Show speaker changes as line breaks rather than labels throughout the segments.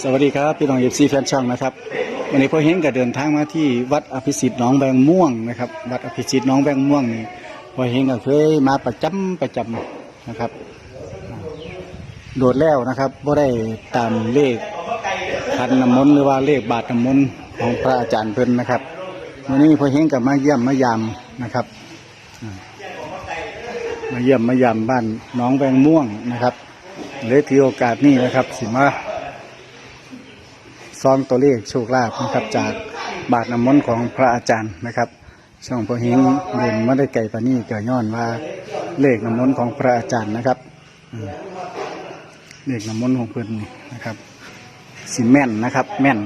สวัสดีครับพี่น้องเอฟซีแฟนช่องนะครับวันนี้พ่อเฮงก็เดินทางมาที่วัดอภิสิทธิ์หนองแบงม่วงนะครับวัดอภิสิทธิ์หนองแบงม่วงนี่พ่อเฮงก็เคยมาประจำประจำนะครับ โดดแล้วนะครับบ่ได้ตามเลขพันน้ำมนต์หรือว่าเลขบาทน้ำมนต์ของพระอาจารย์เพิ่นนะครับวันนี้พ่อเฮงก็มาเยี่ยมมายามนะครับมาเยี่ยมมายามบ้านหนองแบงม่วงนะครับเลยถือโอกาสนี้นะครับ สิมา ซองตัวเลขโชคลาภนะครับจากบาทน้ำมนต์ของพระอาจารย์นะครับ ช่องพอเฮงเดินมาได้ไก่ปานนี้เกิดย้อนว่าเลขน้ำมนต์ของพระอาจารย์นะครับเลขน้ำมนต์ของเพิ่นนี่นะครับสิแม่นนะครับ แม่น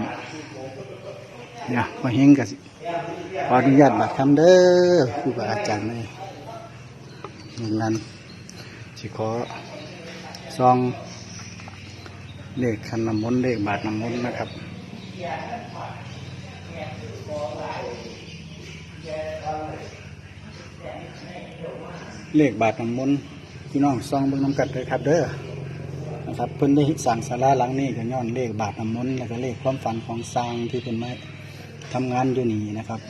เนี่ยพอเฮงกับขออนุญาตบัตรคำเด้อครูบาอาจารย์เลยอย่งนั้นสิขอซอง เลขคันน้ำมนต์เลขบาทน้ำมนต์นะครับเลขบาทน้ำมนต์พี่น้องซองเบิ่งน้ำกัดเลยครับเด้อนะครับเพิ่นได้สั่งสาราหลังนี้ก็ย้อนเลขบาทน้ำมนต์แล้วก็เลขความฝันของสร้างที่เป็นไมาทำงานอยู่นี่นะครับ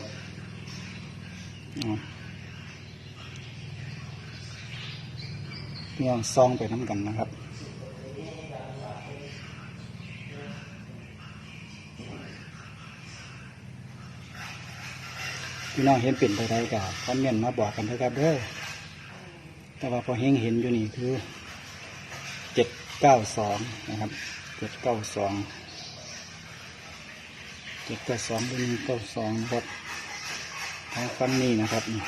พี่น้องซองไปน้ำกันนะครับ พี่น้องเห็นเป็นไปได้กับคอมเมนต์มาบอกกันนะครับเด้อแต่ว่าพอเฮงเห็นอยู่นี่คือเจ็ดเก้าสองนะครับเจ็ดเก้าสองเจ็ดเก้าสองเป็นเก้าสองครับทางฟังนี้นะครับนี่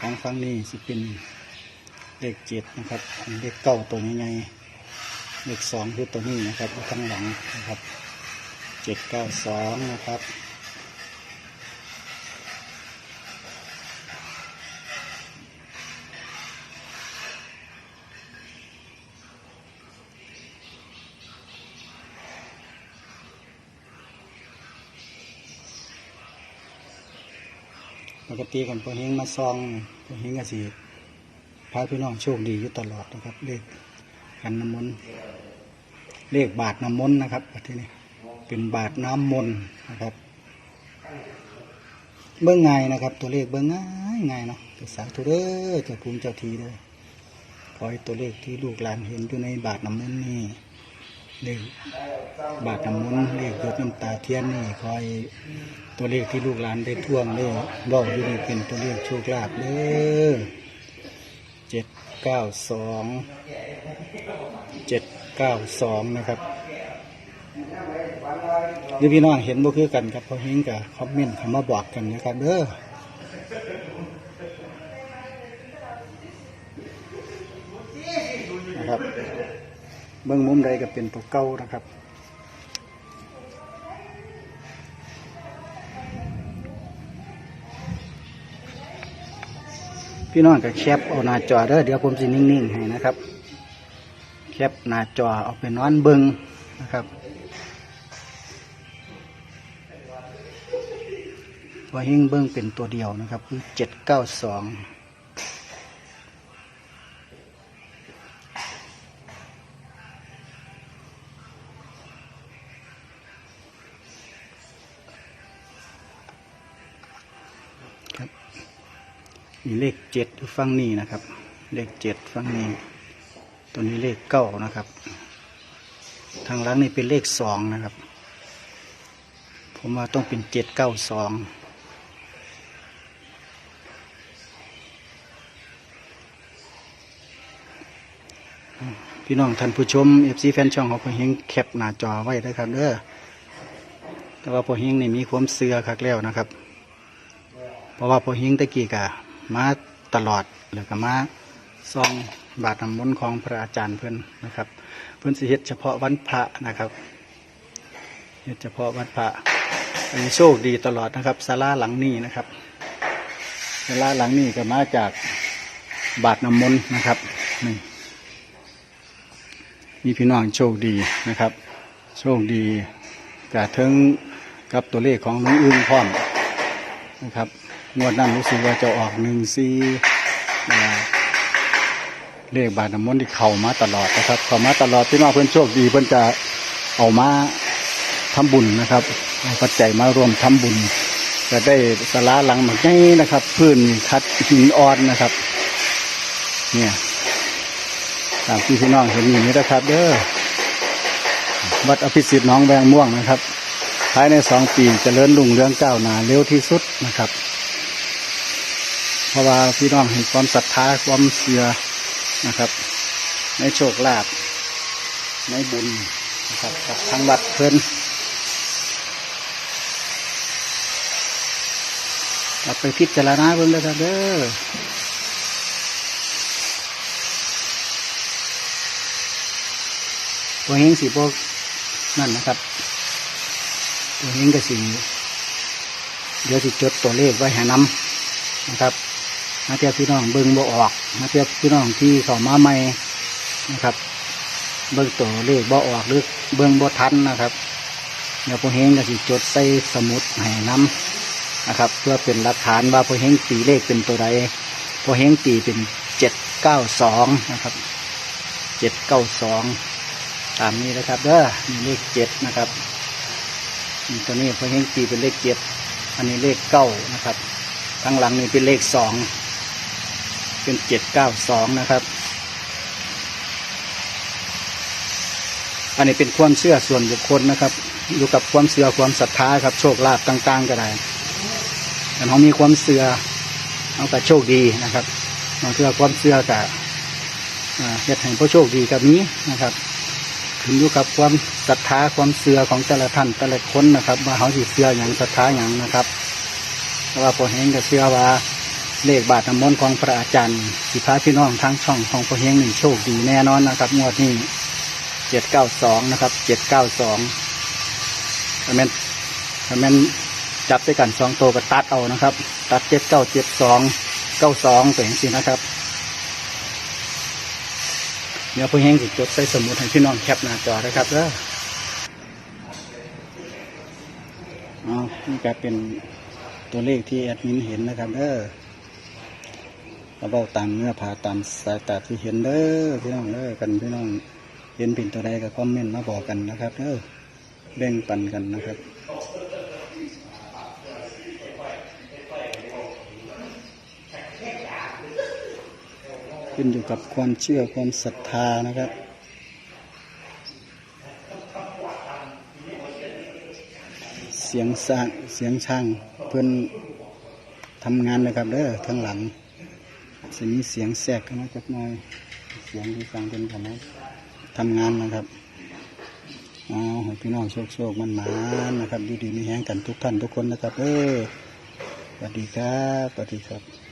ทางฟังนี้สิเป็นเลขเจ็ดนะครับเลขเก้าตัวนี้ไงเลขสองคือตัวนี้นะครับข้างหลังนะครับเจ็ดเก้าสองนะครับ ปกติกันพอเฮงมาซองพอเฮงก็สิพาพี่น้องโชคดีอยู่ตลอดนะครับ เลขกันน้ำมนต์เลขบาทน้ำมนต์นะครับประเทศนี้เป็นบาทน้ำมนต์นะครับ เบื้องง่ายนะครับ ตัวเลขเบื้องง่ายง่ายเนาะสาธุเด้อเจ้าภูมิเจ้าทีเด้อขอให้ตัวเลขที่ลูกหลานเห็นอยู่ในบาทน้ำมนต์นี่ เลขบาทน้ำมนต์เลขหยดน้ำตาเทียนนี่คอยตัวเลขที่ลูกหลานได้ท่วงได้บอกอยู่นี่เป็นตัวเลขโชคลาภเด้อเจ็ดเก้าสองเจ็ดเก้าสองนะครับหรือพี่น้องเห็นบ่คือกันครับพอเห็นกับคอมเมนต์คำมาบอกกันนะครับเด้อนะครับ เบื้องมุมใดก็เป็นตัวเก้านะครับพี่น้องก็แคปเอาหน้าจอเด้อเดี๋ยวผมจะนิ่งๆให้นะครับ แคปหน้าจอเอาไปนอนเบิงนะครับว่าหิ้งเบิ้งเป็นตัวเดียวนะครับ คือเจ็ดเก้าสอง มีเลขเจ็ดอยู่ฝั่งนี้นะครับ เลขเจ็ดฝั่งนี้ ตัวนี้เลขเก้านะครับ ทางหลังนี่เป็นเลขสองนะครับ ผมว่าต้องเป็นเจ็ดเก้าสองพี่น้องท่านผู้ชมเอฟซีแฟนช่องของพ่อเฮงแคปหน้าจอไว้ได้ครับเด้อแต่ว่าพ่อเฮงนี่มีความเสือคักแล้วนะครับ เพราะว่าพอหิงตะกี้กะ มาตลอดแล้วก็มาซองบาทน้ำมนต์ของพระอาจารย์เพื่อนนะครับ เพื่อนสิเฮ็ดเฉพาะวันพระนะครับเฮ็ดเฉพาะวันพระอันนี้โชคดีตลอดนะครับศาลาหลังนี้นะครับศาลาหลังนี้ก็มาจากบาทน้ำมนต์นะครับนี่มีพี่น้องโชคดีนะครับ โชคดีกระถึงกับตัวเลขของน้องอึ้งพร้อม นะครับ งวดนั้นรู้สึกว่าจะออกหนึ่งซีเลขบาทน้ำมนต์ที่เข้ามาตลอดนะครับเข้ามาตลอดพี่น้องเพื่อนโชคดีเพื่อนจะเอามาทำบุญนะครับเอาปัจจัยมาร่วมทำบุญจะได้สลาหลังหมักใหญ่นะครับ พื้นคัดหินอ่อนนะครับ เนี่ยตามที่พี่น้องเห็นอยู่นี้นะครับ เด้อวัดอภิสิทธิ์น้องแวงม่วงนะครับ ภายในสองปีจเจริญรุ่งเรืองก้าวหน้าเร็วที่สุดนะครับ เพราะว่าพี่น้องเห็นความศรัทธาความเชื่อนะครับ ในโชคลาภในบุญนะครับกับทางวัดเพิ่นกลับไปพิจารณาเบิ่งเลยครับเด้อตัวเฮงสีพวกนั่นนะครับ ตัวเฮงก็สีเดี๋ยวสิจดตัวเลขไว้ห้นำนะครับมาเทียบพี่น้องเบิ่งบ่ออกมาเทียบพี่น้องที่เข้ามาใหม่นะครับ เบิ่งตัวเลขบ่ออกหรือเบิ่งบ่ทันนะครับเดี๋ยวพอเฮงก็สิจดใส่สมุดให้นำนะครับ เพื่อเป็นหลักฐานว่าพอเฮงตีเลขเป็นตัวใดพอเฮงตีเป็นเจ็ดเก้าสองนะครับเจ็ดเก้าสองตามนี้นะครับเด้อมีเลขเจ็ดนะครับ ตัวนี้พอเฮงตีเป็นเลขเจ็ดอันนี้เลขเก้านะครับข้างหลังนี่เป็นเลขสองเป็นเจ็ดเก้าสองนะครับ อันนี้เป็นความเชื่อส่วนบุคคลนะครับ อยู่กับความเชื่อความศรัทธาครับ โชคลาภต่างๆก็ได้แต่เขามีความเชื่อเอาแต่โชคดีนะครับบางเชื่อความเชื่อกับเฮ็ดให้ผู้โชคดีกับนี้นะครับ ขึ้นอยู่กับความศรัทธาความเชื่อของแต่ละท่านแต่ละคนนะครับว่าเขาสิเชื่ออย่างศรัทธาอย่างนะครับเพราะว่าพอเฮงก็เชื่อว่าเลขบาทน้ำมนต์ของพระอาจารย์สิพาพี่น้องทั้งช่องของพอเฮงหนี่งโชคดีแน่นอนนะครับงวดนี้เจ็ดเก้าสองนะครับเจ็ดเก้าสองคอมเมนต์คอมเมนต์จับด้วยกันสองตัวก็ตัดเอานะครับ ตัดเจ็ดเก้าเจ็ดสองเก้าสองเป็นสินะครับ เดี๋ยวพี่เฮงจะจดใส่สมุดให้พี่น้องแคปหน้าจอนะครับเด้ออ๋อนี่ก็เป็นตัวเลขที่แอดมินเห็นนะครับเด้อเราเบาตามเนื้อผาตามสายตาที่เห็นเด้อพี่น้องเด้อกันพี่น้องเห็นเป็นตัวใดก็คอมเมนต์มาบอกกันนะครับเออแบ่งปันกันนะครับ ขึ้นอยู่กับความเชื่อความศรัทธานะครับเสียงสร้างเสียงช่างเพื่อนทำงานนะครับเด้อข้างหลังจะมีเสียงแทรกเข้ามาจักหน่อยเสียงที่ฟังเป็นขนาดทำงานนะครับอ๋อให้พี่น้องโชคโชคมันมานะครับดีดีๆมีแห้งกันทุกท่านทุกคนนะครับเออสวัสดีครับสวัสดีครับ